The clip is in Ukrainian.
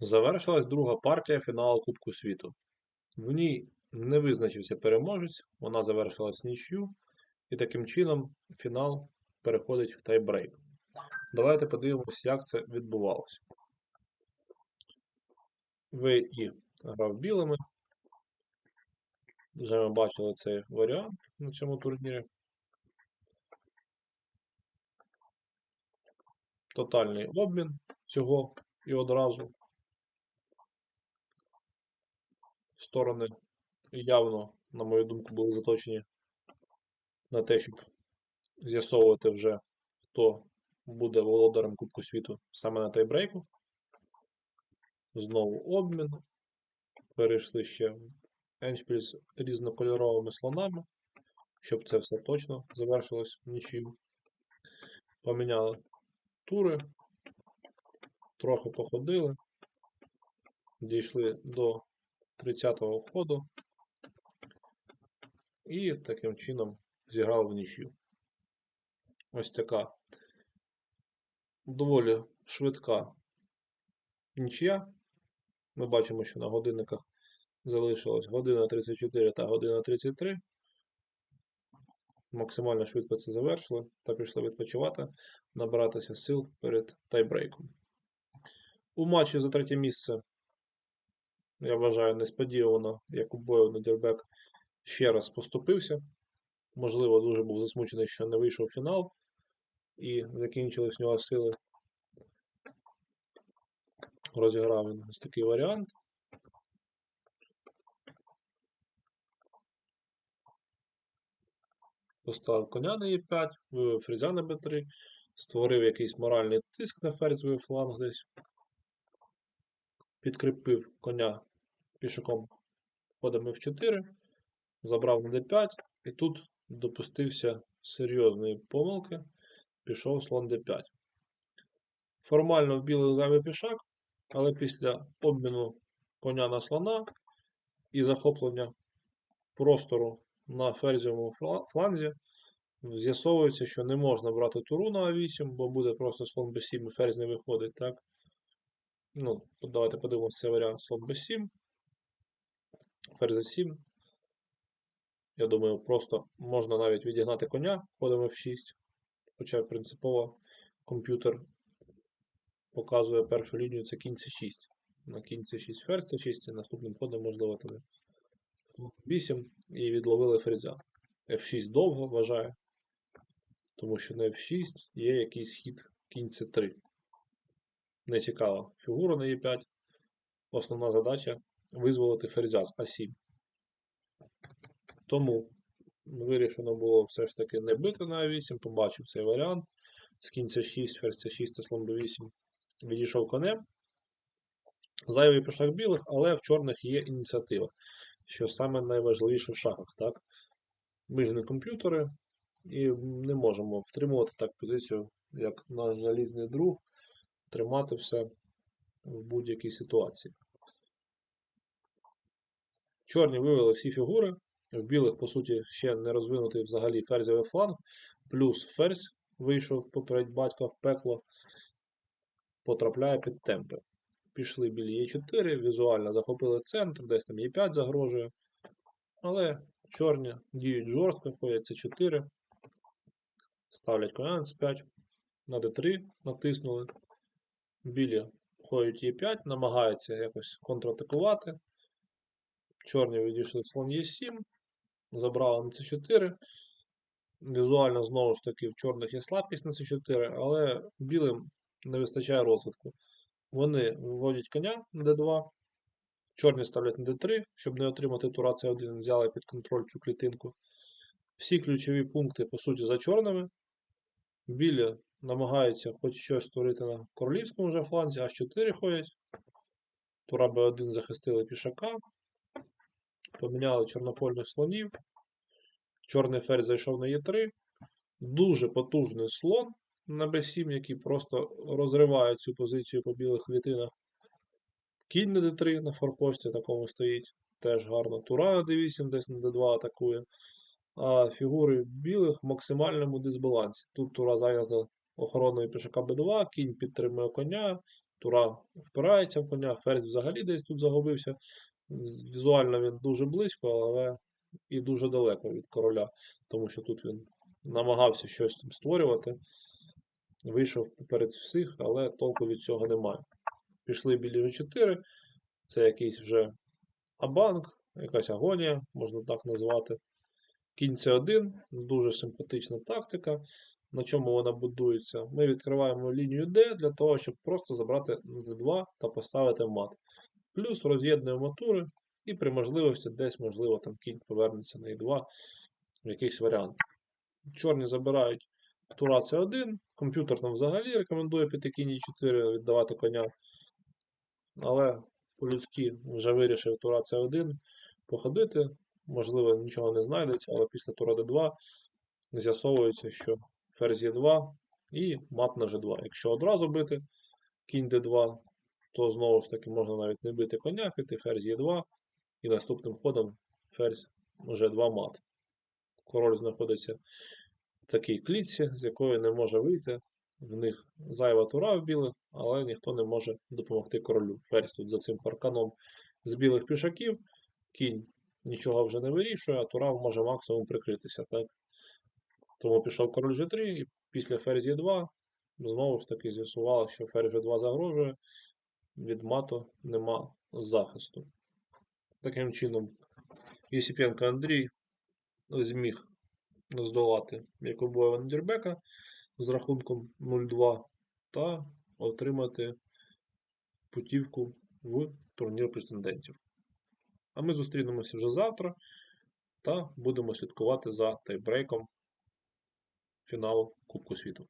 Завершилась друга партія фіналу Кубку світу. В ній не визначився переможець, вона завершилась нічю, і таким чином фінал переходить в тайбрейк. Давайте подивимось, як це відбувалося. ВІ грав білими. Вже ми бачили цей варіант на цьому турнірі. Тотальний обмін цього і одразу. Сторони явно, на мою думку, були заточені на те, щоб з'ясовувати вже, хто буде володарем Кубку світу саме на тайбрейку. Знову обмін. Перейшли ще в еншпіль з різнокольоровими слонами, щоб це все точно завершилось в нічию. Поміняли тури, трохи походили, дійшли до 30-го ходу і таким чином зіграли в нічию. Ось така доволі швидка нічия. Ми бачимо, що на годинниках залишилось година 34 та година 33. Максимально швидко це завершили та пішли відпочивати, набиратися сил перед тайбрейком. У матчі за третє місце, я вважаю, несподівано, як у бою Недербек ще раз поступився. Можливо, дуже був засмучений, що не вийшов фінал, і закінчились в нього сили. Розіграв він ось такий варіант. Поставив коня на Е5, вивів ферзя на Б3, створив якийсь моральний тиск на ферзовий фланг десь. Підкріпив коня пішаком ходом F4, забрав на D5, і тут допустився серйозної помилки, пішов слон D5. Формально в білий зайвий пішак, але після обміну коня на слона і захоплення простору на ферзовому фла- фланзі, з'ясовується, що не можна брати туру на А8, бо буде просто слон Б7 і ферзь не виходить, так? Ну, давайте подивимося варіант слон Б7, ферзь С7. Я думаю, просто можна навіть відігнати коня ходом F6, хоча принципово комп'ютер показує першу лінію, це кінь С6. На кінь С6 ферзь С6, і наступним ходом можливо слон 8 і відловили ферзя. F6 довго вважає, тому що на F6 є якийсь хід кінь С3. Не цікава фігура на Е5. Основна задача визволити ферзя з А7. Тому вирішено було все ж таки не бити на А8, побачив цей варіант. З кінь С6, ферзь С6 та слон Б8 відійшов конем. Зайвий пішак білих, але в чорних є ініціатива, що саме найважливіше в шахах. Так? Ми ж не комп'ютери і не можемо втримувати так позицію, як наш залізний друг, тримати все в будь-якій ситуації. Чорні вивели всі фігури. В білих, по суті, ще не розвинутий взагалі ферзовий фланг, плюс ферзь вийшов попередь батька в пекло, потрапляє під темпи. Пішли білі Е4, візуально захопили центр, десь там Е5 загрожує. Але чорні діють жорстко, ходять С4, ставлять коня на С5, на Д3 натиснули. Білі ходять Е5, намагаються якось контратакувати. Чорні відійшли слон Е7, забрали на С4. Візуально, знову ж таки, в чорних є слабкість на С4, але білим не вистачає розвитку. Вони виводять коня на d2, чорні ставлять на d3, щоб не отримати тура c1, взяли під контроль цю клітинку. Всі ключові пункти, по суті, за чорними. Білі намагаються хоч щось створити на королівському вже фланзі, H4 ходять. Тура b1 захистили пішака. Поміняли чорнопольних слонів. Чорний ферзь зайшов на Е3. Дуже потужний слон на b7, який просто розриває цю позицію по білих клітинах. Кінь на d3 на форпості такому стоїть. Теж гарно. Тура на d8 десь на d2 атакує. А фігури білих в максимальному дисбалансі. Тут тура зайнята охороною пішака b2, кінь підтримує коня, Тура впирається в коня, ферзь взагалі десь тут загубився. Візуально він дуже близько, але і дуже далеко від короля, тому що тут він намагався щось там створювати. Вийшов поперед всіх, але толку від цього немає. Пішли білі G4, це якийсь вже абанк, якась агонія, можна так назвати. Кінь C1, дуже симпатична тактика. На чому вона будується? Ми відкриваємо лінію D для того, щоб просто забрати D2 та поставити мат. Плюс роз'єднуємо тури, і при можливості десь, можливо, там кінь повернеться на E2 в якийсь варіант. Чорні забирають тура C1, комп'ютер там взагалі рекомендує піти кінь E4, віддавати коня. Але по-людськи вже вирішив тура C1 походити. Можливо, нічого не знайдеться, але після тура D2 з'ясовується, що ферзь Е2 і мат на G2. Якщо одразу бити кінь D2, то знову ж таки можна навіть не бити коня, піти ферзь Е2 і наступним ходом ферзь G2 мат. Король знаходиться в такій клітці, з якої не може вийти. В них зайва тура в білих, але ніхто не може допомогти королю. Ферзь тут за цим парканом з білих пішаків. Кінь нічого вже не вирішує, а тура може максимум прикритися. Так? Тому пішов король G3, і після ферзь Е2 знову ж таки з'ясувалося, що ферзь G2 загрожує, від мату нема захисту. Таким чином, Єсіпенко Андрій зміг здолати Якубоєва Нідербека з рахунком 0-2 та отримати путівку в турнір претендентів. А ми зустрінемося вже завтра та будемо слідкувати за тайбрейком фіналу Кубку світу.